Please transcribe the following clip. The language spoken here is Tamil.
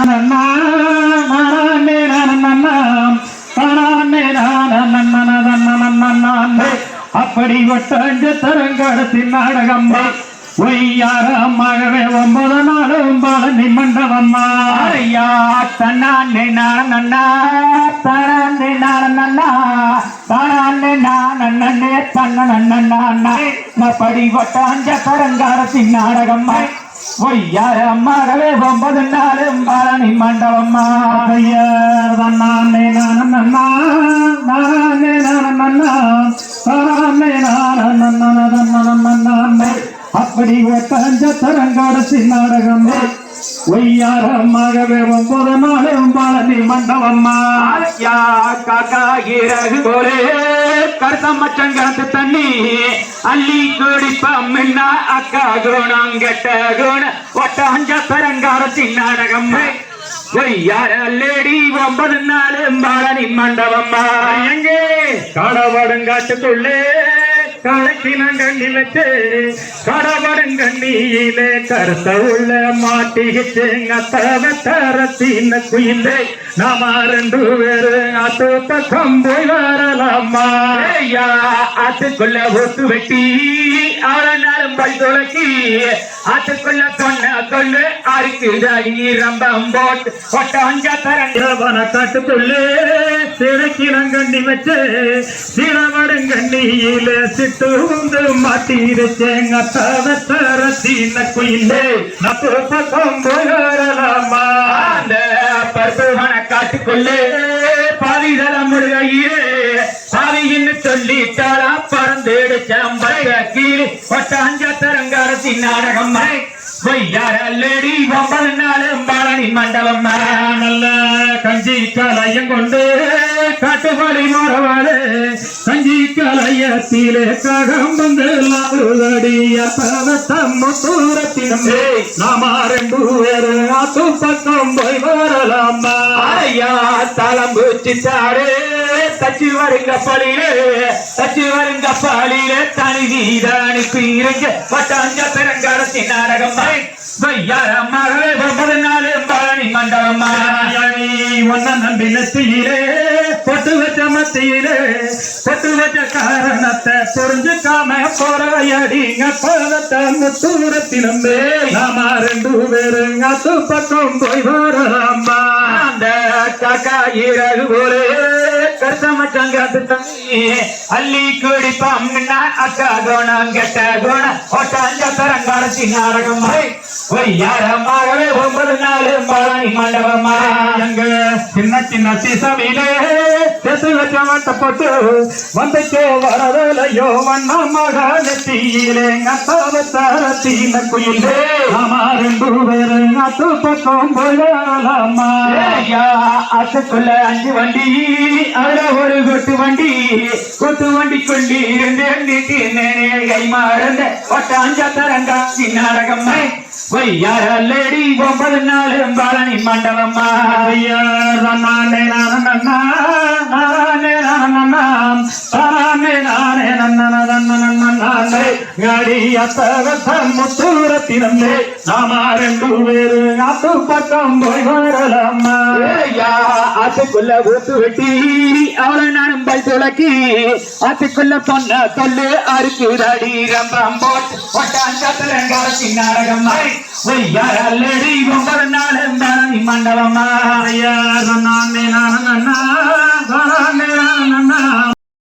நன்னா, நானே நானண்ணா, தானே நானண்ணா, நன்னனனனனனே. அப்படி ஒட்டஞ்ச தரங்கடத்தின் நாடகம் ஒய்யாரமாகவே ஒன்பது நாளும் பழனி மண்டபம்மா ஐயா தன்னானே நானண்ணா தனானே நானண்ணா தானே நானண்ணே தன்னண்ணா படி வட்டாஞ்ச பரங்காரத்தின் நாடகம்மா ஒய்யார ஒன்பது நாளும் பழனி மண்டபம்மா நானே நானண்ணா, நானே நானண்ணா, தானே நானண்ணனனனனனனனே. அப்படி ஒட்டஞ்ச தரங்கடத்தின் நாடகம் ஒய்யாரம்மாகவே ஒன்பது நாள் பழனி மண்டபம்மா. ஐயா காக்கா இறகு போலே கருத்தம்ம தண்ணி. அள்ளி குடிப்பம் என்ன அக்கா குணம் கெட்ட குண ஒட்ட அஞ்ச பரங்காரத்தின் நாடகம் யார லேடி ஒன்பது நாலு பாலனி மண்டபம்மா. எங்கே? காடவாடுங்காட்டுக்குள்ளே. கணக்கினங்கண்ணி வச்சு காடவாடுங்கண்ணியிலே கருத்த உள்ள மாட்டிக்கிச்சு அத்தவ தரத்தின குயிலே நாம ரெண்டு பேரு அத்து பக்கம் போய் வரலாமா? ஐயா அதுக்குள்ள ஒத்து வெட்டி ஆறானாலும் பல் துளக்கி அதுக்குள்ள சொன்ன கொள்ளு அறுக்குதாடி ரம்பம் போட்டு ஒட்ட அஞ்சா தரண்டு வன காட்டுக்குள்ளே சிறக்கினங்கண்ணி வச்சு சிறவடுங்கண்ணியிலே சிட்டு வந்து மாட்டிருச்சேங்க அத்தவ குயிலே. அத்து பக்கம் போய் அந்த பருப்புவன காட்டுக்குள்ளே. பாதிதல முருகையே பாவின்னு சொல்லிட்டாளா? பறந்தேடு சம்பள கீழே. ஒட்டாஞ்ச தரங்காரத்தின் நாடகம் பொய்யார லேடி ஒன்பது நாளும் பழனி மண்டபம் நல்ல கஞ்சி கலையம் கொண்டு காட்டுப்பாடி மரவாடு கஞ்சி கலையத்திலே ககம் வந்து தூரத்தினம் நாம ரெண்டு பேரு ஆத்து பக்கம் போய் வரலாமா? ஐயா தளம்பு சித்தாடு தச்சு வருங்க பழியிலே. தச்சு வருங்க பழியிலே. தனி வீதானி பீரங்க. பட்டாஞ்ச பத்தி நாடகம் வையாரம்மாகவே ஒன்பது நாள் பழனி மண்டபம் ஒன்ன நம்பி பொட்டு வச்ச மத்தியிலே பொட்டு வச்ச காரணத்தை புரிஞ்சுக்காம போறாயடிங்க பதத்தை முத்தூரத்தினம் நாம ரெண்டு பேரு பக்கம் போய் வரலாமா அந்த இறகு போலே கருத்தம சங்கத்து தம்பி அள்ளி குடிப்பம். அக்கா கோணம் கெட்ட கோணம் ஒட்டாஞ்ச பெருங்காரத்தின் நாடகம். வையாரம்மாகவே ஒன்பது நாள் பழனி மண்டபமா? எங்க சின்ன சின்ன சிசவிலே செத்து வச்ச வட்ட போட்டு வந்துச்சோ வரதலையோ வண்ண மக நெத்தியிலே அத்தாவத்தாரத்தின குயிலே. நாம ரெண்டு பேரு அத்து பக்கம் போய் வரலாமா ஐயா, அஞ்சு வண்டி அதுல ஒரு கொட்டு வண்டி கொட்டு வண்டி கொண்டு இருந்து நீட்டி கை மாறந்த ஒட்டாஞ்சத்தரங்கா அஞ்ச தரங்காட்சி வையார லேடி ஒன்பது நாள் பழனி மண்டபமா நானே நானே நானே நானே நானே தானே நானே நன்னன நானே அடியத்தர முத்துரத்தினே நாம ரெண்டு பேரு நாட்டு பக்கம் போய் வரலாமா? ஆத்துக்குள்ள ஊத்து வெட்டி அவளை நானும் பல் துளக்கி ஆத்துக்குள்ள பொண்ண தொல்லு அறுக்குதடி ரம்பம் போட்டு ஒட்டாஞ்சாத்தி நாடகம்மாய் ஒய்யாரல்லடி ஒவ்வொரு நாளும் மண்டபமா யாரும் நானே. நானும்